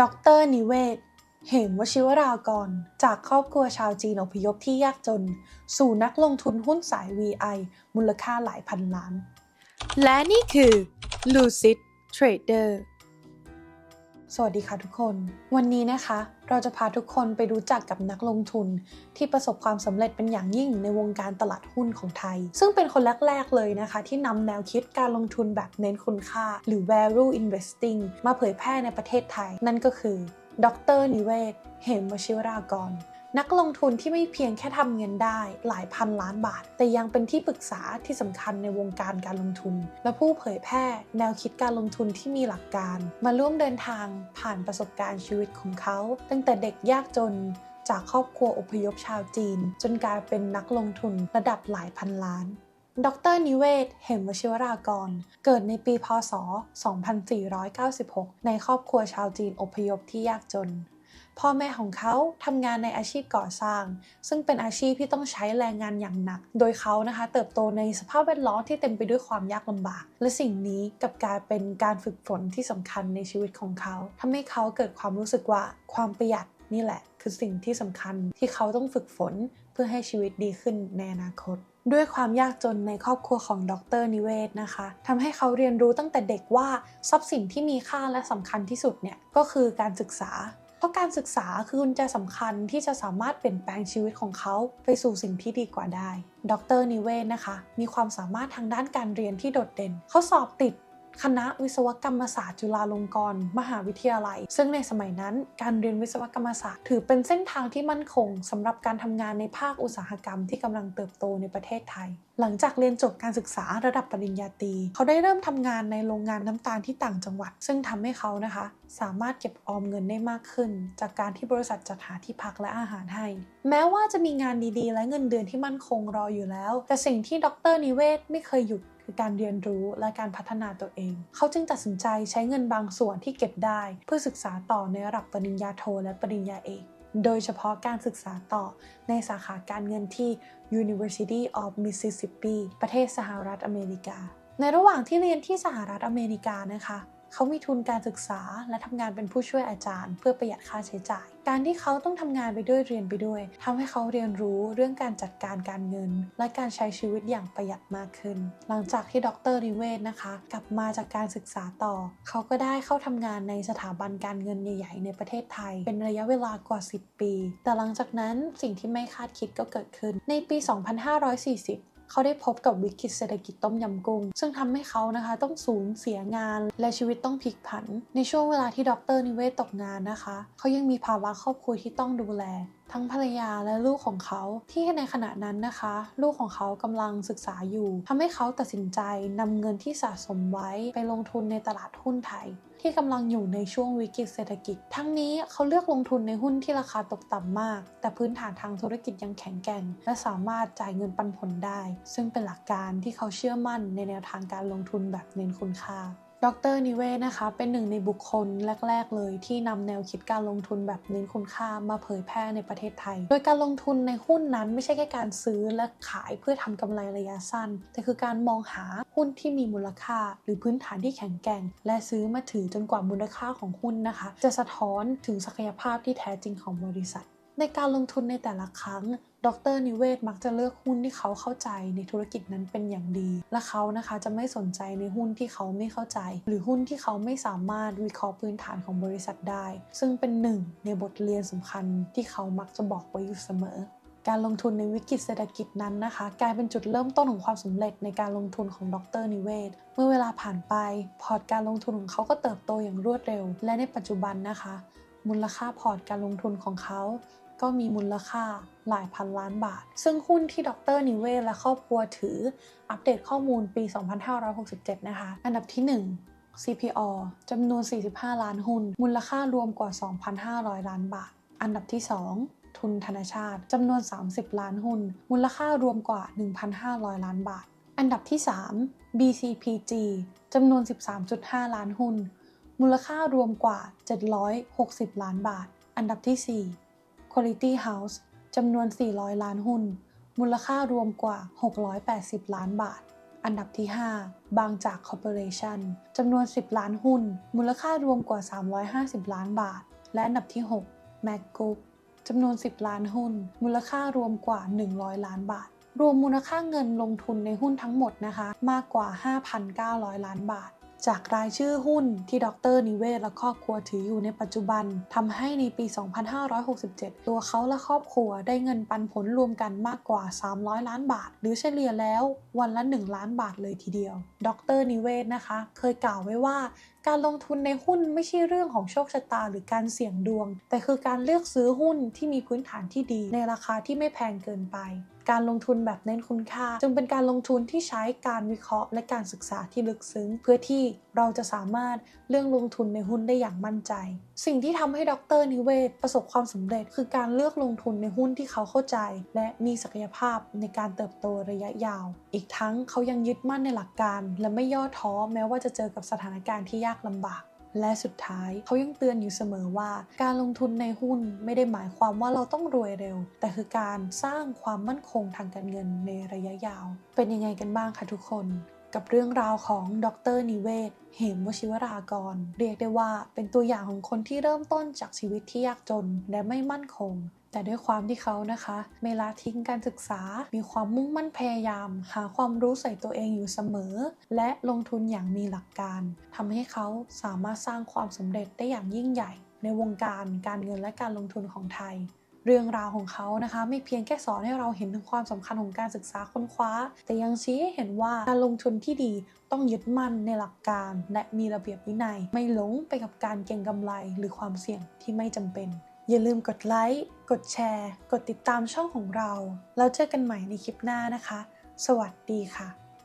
ดรนิเวศ เหมวชิวรากร จากครอบครัวชาวจีนอพยพที่ยากจน สู่นักลงทุนหุ้นสาย VI มูลค่าหลายพันล้าน และนี่คือ Lucid Trader สวัสดีค่ะทุกคน วันนี้นะคะ เราจะพาทุกคนไปรู้จักกับนักลงทุน ที่ประสบความสำเร็จเป็นอย่างยิ่งในวงการตลาดหุ้นของไทย ซึ่งเป็นคนแรก ๆ เลยนะคะ ที่นำแนวคิดการลงทุนแบบเน้นคุณค่า หรือ value investing มาเผยแพร่ในประเทศไทย นั่นก็คือ ดรนิเวศ เหมวชิวรากร นักลงทุนที่ไม่เพียงแค่ทำเงินได้หลายพันล้านบาท แต่ยังเป็นที่ปรึกษาที่สำคัญในวงการการลงทุน และผู้เผยแพร่ แนวคิดการลงทุนที่มีหลักการ มาร่วมเดินทางผ่านประสบการณ์ชีวิตของเขา ตั้งแต่เด็กยากจนจากครอบครัวอพยพชาวจีน จนกลายเป็นนักลงทุนระดับหลายพันล้าน ดรนิเวศ เหมวชิวรากร เกิดในปี พศ 2496 ในครอบครัวชาวจีนอพยพที่ยากจน พ่อแม่ของเขาทำงานในอาชีพก่อสร้าง ซึ่งเป็นอาชีพที่ต้องใช้แรงงานอย่างหนัก โดยเขานะคะ เติบโตในสภาพแวดล้อมที่เต็มไปด้วยความยากลำบาก และสิ่งนี้กับกลายเป็นการฝึกฝนที่สำคัญในชีวิตของเขาทำให้เขาเกิดความรู้สึกว่าความประหยัดนี่แหละ คือสิ่งที่สำคัญที่เขาต้องฝึกฝนเพื่อให้ชีวิตดีขึ้นในอนาคต ด้วยความยากจนในครอบครัวของดรนิเวศนะคะทำให้เขาเรียนรู้ตั้งแต่เด็กว่าทรัพย์สินที่มีค่าและสำคัญที่สุดเนี่ยก็คือการศึกษา เพราะการศึกษาคือกุญแจสำคัญที่จะสามารถเปลี่ยนแปลงชีวิตของเขาไปสู่สิ่งที่ดีกว่าได้ ดรนิเวศนะคะ มีความสามารถทางด้านการเรียนที่โดดเด่น เขาสอบติด คณะวิศวกรรมศาสตร์จุฬาลงกรณ์มหาวิทยาลัย ซึ่งในสมัยนั้นการเรียนวิศวกรรมศาสตร์ ถือเป็นเส้นทางที่มั่นคงสำหรับการทำงานในภาคอุตสาหกรรมที่กำลังเติบโตในประเทศไทย หลังจากเรียนจบการศึกษาระดับปริญญาตรีเขาได้เริ่มทำงานในโรงงานน้ำตาลที่ต่างจังหวัด ซึ่งทำให้เขานะคะ สามารถเก็บออมเงินได้มากขึ้น จากการที่บริษัทจัดหาที่พักและอาหารให้ แม้ว่าจะมีงานดีๆ และเงินเดือนที่มั่นคงรออยู่แล้ว แต่สิ่งที่ดรนิเวศไม่เคยหยุด คือการเรียนรู้และการพัฒนาตัวเอง เขาจึงตัดสินใจใช้เงินบางส่วนที่เก็บได้ เพื่อศึกษาต่อในระดับปริญญาโทและปริญญาเอกโดยเฉพาะการศึกษาต่อในสาขาการเงินที่ University of Mississippi ประเทศสหรัฐอเมริกา ในระหว่างที่เรียนที่สหรัฐอเมริกานะคะ เขามีทุนการศึกษาและทำงานเป็นผู้ช่วยอาจารย์ เพื่อประหยัดค่าใช้จ่าย การที่เขาต้องทำงานไปด้วยเรียนไปด้วยทำให้เขาเรียนรู้เรื่องการจัดการการเงิน และการใช้ชีวิตอย่างประหยัดมากขึ้น หลังจากที่ดรนิเวศนะคะ กลับมาจากการศึกษาต่อ เขาก็ได้เข้าทำงานในสถาบันการเงินใหญ่ๆในประเทศไทย เป็นระยะเวลากว่า 10 ปี แต่หลังจากนั้นสิ่งที่ไม่คาดคิดก็เกิดขึ้น ในปี 2540 เขาได้พบกับวิกฤตเศรษฐกิจต้มยำกุ้ง ซึ่งทำให้เขานะคะต้องสูญเสียงานและชีวิตต้องพลิกผัน ในช่วงเวลาที่ดรนิเวศตกงานนะคะ เขายังมีภาวะครอบครัวที่ต้องดูแล ทั้งภรรยาและลูกของเขาที่ในขณะนั้นนะคะ ลูกของเขากำลังศึกษาอยู่ทำให้เขาตัดสินใจนำเงินที่สะสมไว้ไปลงทุนในตลาดหุ้นไทย ที่กำลังอยู่ในช่วงวิกฤตเศรษฐกิจ ทั้งนี้เขาเลือกลงทุนในหุ้นที่ราคาตกต่ำมาก แต่พื้นฐานทางธุรกิจยังแข็งแกร่ง และสามารถจ่ายเงินปันผลได้ ซึ่งเป็นหลักการที่เขาเชื่อมั่นในแนวทางการลงทุนแบบเน้นคุณค่า ดรนิเวศนะคะ เป็นหนึ่งในบุคคลแรก ๆ เลยที่นำแนวคิดการลงทุนแบบเน้นคุณค่ามาเผยแพร่ในประเทศไทย โดยการลงทุนในหุ้นนั้นไม่ใช่แค่การซื้อและขายเพื่อทำกำไรระยะสั้น แต่คือการมองหาหุ้นที่มีมูลค่า หรือพื้นฐานที่แข็งแกร่ง และซื้อมาถือจนกว่ามูลค่าของหุ้นนะคะ จะสะท้อนถึงศักยภาพที่แท้จริงของบริษัท ในการลงทุนในแต่ละครั้ง ดรนิเวศมักจะเลือกหุ้นที่เขาเข้าใจในธุรกิจนั้นเป็นอย่างดี และเขานะคะจะไม่สนใจในหุ้นที่เขาไม่เข้าใจ หรือหุ้นที่เขาไม่สามารถวิเคราะห์พื้นฐานของบริษัทได้ ซึ่งเป็นหนึ่งในบทเรียนสำคัญที่เขามักจะบอกไว้อยู่เสมอการลงทุนในวิกฤตเศรษฐกิจนั้นนะคะ กลายเป็นจุดเริ่มต้นของความสำเร็จในการลงทุนของดรนิเวศ เมื่อเวลาผ่านไป พอร์ตการลงทุนของเขาก็เติบโตอย่างรวดเร็ว และในปัจจุบันนะคะ มูลค่าพอร์ตการลงทุนของเขา ก็มีมูลค่าหลายพันล้านบาท ซึ่งหุ้นที่ดรนิเวศและครอบครัวถืออัปเดตข้อมูลปี 2567 นะคะ อันดับที่ 1 CPO จำนวน 45 ล้านหุ้น มูลค่ารวมกว่า 2,500 ล้านบาท อันดับที่ 2 ทุนธนชาติ จำนวน 30 ล้านหุ้น มูลค่ารวมกว่า 1,500 ล้านบาท อันดับที่ 3 BCPG จำนวน 13.5 ล้านหุ้น มูลค่ารวมกว่า 760 ล้านบาท อันดับที่ 4 Quality House จำนวน 400 ล้านหุ้น มูลค่ารวมกว่า 680 ล้านบาท อันดับที่ 5 บางจากคอร์ปอเรชั่นจำนวน 10 ล้านหุ้น มูลค่ารวมกว่า 350 ล้านบาท และอันดับที่ 6 m a c g r o u p จำนวน 10 ล้านหุ้น มูลค่ารวมกว่า 100 ล้านบาท รวมมูลค่าเงินลงทุนในหุ้นทั้งหมดนะคะ มากกว่า 5,900 ล้านบาท จากรายชื่อหุ้นที่ดรนิเวศและครอบครัวถืออยู่ในปัจจุบันทำให้ในปี 2567 ตัวเขาและครอบครัวได้เงินปันผลรวมกันมากกว่า 300 ล้านบาท หรือเฉลี่ยแล้ววันละ 1 ล้านบาทเลยทีเดียว ดรนิเวศนะคะ เคยกล่าวไว้ว่าการลงทุนในหุ้นไม่ใช่เรื่องของโชคชะตาหรือการเสี่ยงดวง แต่คือการเลือกซื้อหุ้นที่มีพื้นฐานที่ดีในราคาที่ไม่แพงเกินไปการลงทุนแบบเน้นคุณค่า จึงเป็นการลงทุนที่ใช้การวิเคราะห์ และการศึกษาที่ลึกซึ้ง เพื่อที่เราจะสามารถเลือกลงทุนในหุ้นได้อย่างมั่นใจ สิ่งที่ทำให้ดรนิเวศประสบความสำเร็จ คือการเลือกลงทุนในหุ้นที่เขาเข้าใจ และมีศักยภาพในการเติบโตระยะยาว อีกทั้งเขายังยึดมั่นในหลักการ และไม่ย่อท้อแม้ว่าจะเจอกับสถานการณ์ที่ยากลำบาก และสุดท้ายเขายังเตือนอยู่เสมอว่า การลงทุนในหุ้นไม่ได้หมายความว่าเราต้องรวยเร็ว แต่คือการสร้างความมั่นคงทางการเงินในระยะยาว เป็นยังไงกันบ้างคะทุกคน กับเรื่องราวของดรนิเวศเหมวชิวรากร เรียกได้ว่าเป็นตัวอย่างของคนที่เริ่มต้นจากชีวิตที่ยากจนและไม่มั่นคง แต่ด้วยความที่เขานะคะ ไม่ละทิ้งการศึกษา มีความมุ่งมั่นพยายาม หาความรู้ใส่ตัวเองอยู่เสมอ และลงทุนอย่างมีหลักการทำให้เขาสามารถสร้างความสำเร็จได้อย่างยิ่งใหญ่ ในวงการการเงินและการลงทุนของไทยเรื่องราวของเขานะคะ ไม่เพียงแค่สอนให้เราเห็นถึงความสำคัญของการศึกษาค้นคว้า แต่ยังชี้ให้เห็นว่าการลงทุนที่ดีต้องยึดมั่นในหลักการ และมีระเบียบวินัย ไม่หลงไปกับการเก็งกำไร หรือความเสี่ยงที่ไม่จำเป็น อย่าลืมกดไลค์ กดแชร์ กดติดตามช่องของเรา แล้วเจอกันใหม่ในคลิปหน้านะคะ สวัสดีค่ะ